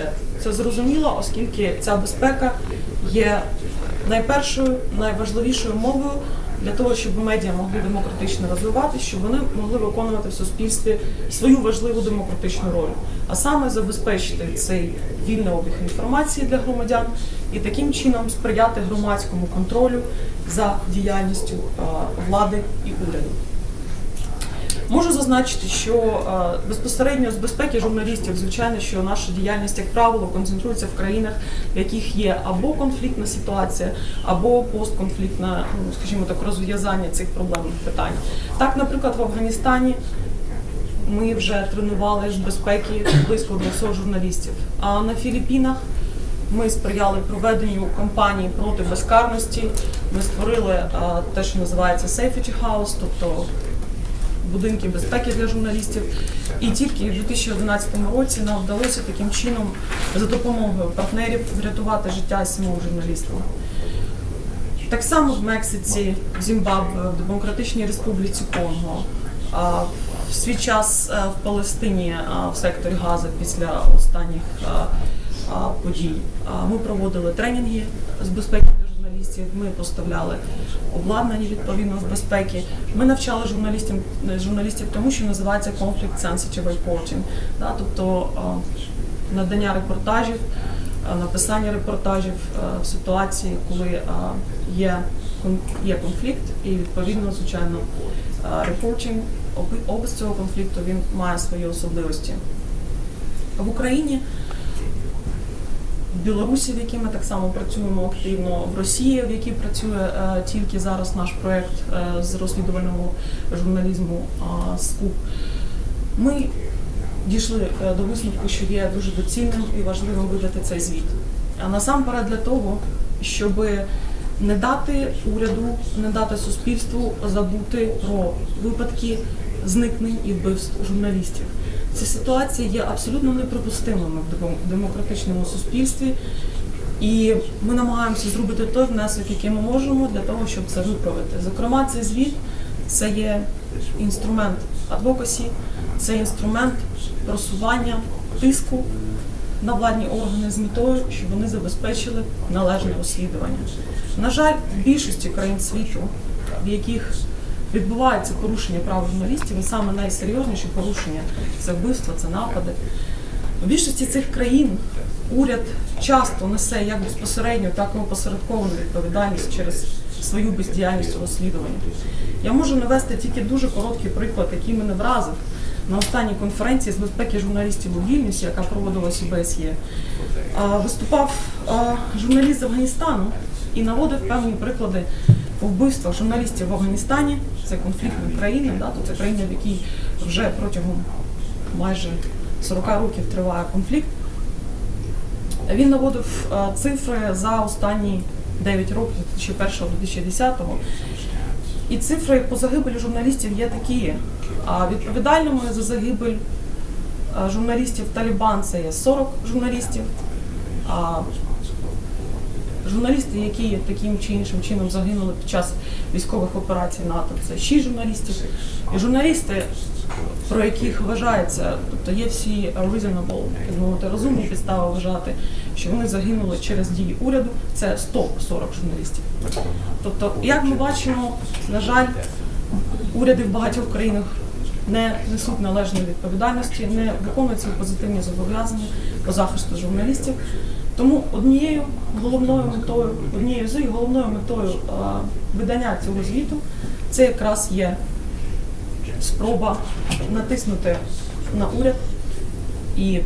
пріоритет. Це зрозуміло, оскільки ця безпека є найпершою, найважливішою мовою для того, щоб медіа могли демократично розвиватися, щоб вони могли виконувати в суспільстві свою важливу демократичну роль, а саме забезпечити цей вільний обіг інформації для громадян і таким чином сприяти громадському контролю за діяльністю влади і уряду. Можу зазначити, що е, безпосередньо з безпеки журналістів, звичайно, що наша діяльність, як правило, концентрується в країнах, в яких є або конфліктна ситуація, або постконфліктна, ну, скажімо так, розв'язання цих проблемних питань. Так, наприклад, в Афганістані ми вже тренували з безпеки близько 200 журналістів. А на Філіппінах ми сприяли проведенню кампанії проти безкарності. Ми створили е, те, що називається Safety House, тобто будинки безпеки для журналістів. І тільки в 2011 році нам вдалося таким чином за допомогою партнерів врятувати життя сімом журналістам. Так само в Мексиці, в Зімбабве, в Демократичній Республіці Конго, в свій час е, в Палестині в секторі Гази після останніх а, подій. Ми проводили тренінги з безпеки журналістів. Ми поставляли обладнання відповідно з безпеки. Ми навчали журналістів журналістів тому, що називається conflict sensitive reporting, да, тобто надання репортажів, а, написання репортажів в ситуації, коли є є конфлікт, і відповідно, звичайно, reporting, опис цього конфлікту він має свої особливості. В Україні в Білорусі, в якій ми так само працюємо активно, в Росії, в якій працює е, тільки зараз наш проект е, з розслідувального журналізму СКУП. Ми дійшли е, до висновку, що є дуже доцільним і важливим видати цей звіт. А насамперед для того, щоб не дати уряду, не дати суспільству забути про випадки зникнень і вбивств журналістів. Ці ситуації є абсолютно неприпустимими в демократичному суспільстві, і ми намагаємося зробити той внесок, який ми можемо для того, щоб це виправити. Зокрема, цей звіт це є інструмент адвокасі, це інструмент просування тиску на владні органи з метою, щоб вони забезпечили належне розслідування. На жаль, в більшості країн світу, в яких відбувається порушення прав журналістів, і саме найсерйозніші порушення це вбивства, це напади. В більшості цих країн уряд часто несе як безпосередньо, так і опосередковану відповідальність через свою бездіяльність у розслідуванні. Я можу навести тільки дуже короткий приклад, який мене вразив на останній конференції з безпеки журналістів у Вільнюсі, яка проводилась у БСЄ. Виступав журналіст з Афганістану і наводив певні приклади по вбивствах журналістів в Афганістані. Це конфліктна країна, да, то це країна, в якій вже протягом майже 40 років триває конфлікт. Він наводив е, цифри за останні 9 років, з 2001 до 2010. І цифри по загибелі журналістів є такі. А відповідальними за загибель е, журналістів Талібан це є 40 журналістів. Журналісти, які таким чи іншим чином загинули під час військових операцій НАТО, це 6 журналістів. І журналісти, про яких вважається, тобто є всі reasonable, так мовити, розумні підстави вважати, що вони загинули через дії уряду, це 140 журналістів. Тобто, як ми бачимо, на жаль, уряди в багатьох країнах не несуть належної відповідальності, не виконують свої позитивні зобов'язання по захисту журналістів. Тому однією головною метою, однією з головною метою видання цього звіту це якраз є спроба натиснути на уряд і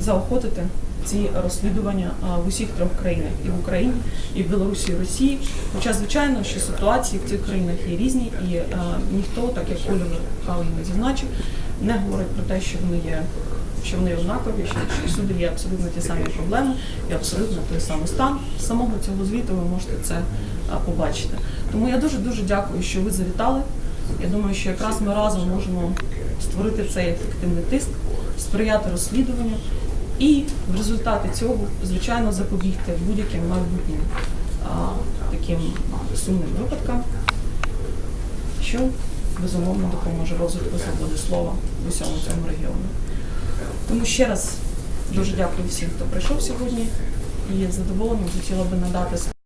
заохотити ці розслідування в усіх трьох країнах і в Україні, і в Білорусі, і в Росії. Хоча, звичайно, що ситуації в цих країнах є різні, і ніхто, так як Олівер правильно зазначив, не говорить про те, що вони є. Що вони однакові, що всюди є абсолютно ті самі проблеми і абсолютно той самий стан. З самого цього звіту ви можете це побачити. Тому я дуже дуже дякую, що ви завітали. Я думаю, що якраз ми разом можемо створити цей ефективний тиск, сприяти розслідуванню і в результаті цього, звичайно, запобігти будь-яким майбутнім а, таким сумним випадкам, що безумовно допоможе розвитку свободи слова в усьому цьому регіоні. Тому ще раз Дуже дякую всім, хто прийшов сьогодні, і задоволено хотіла би надати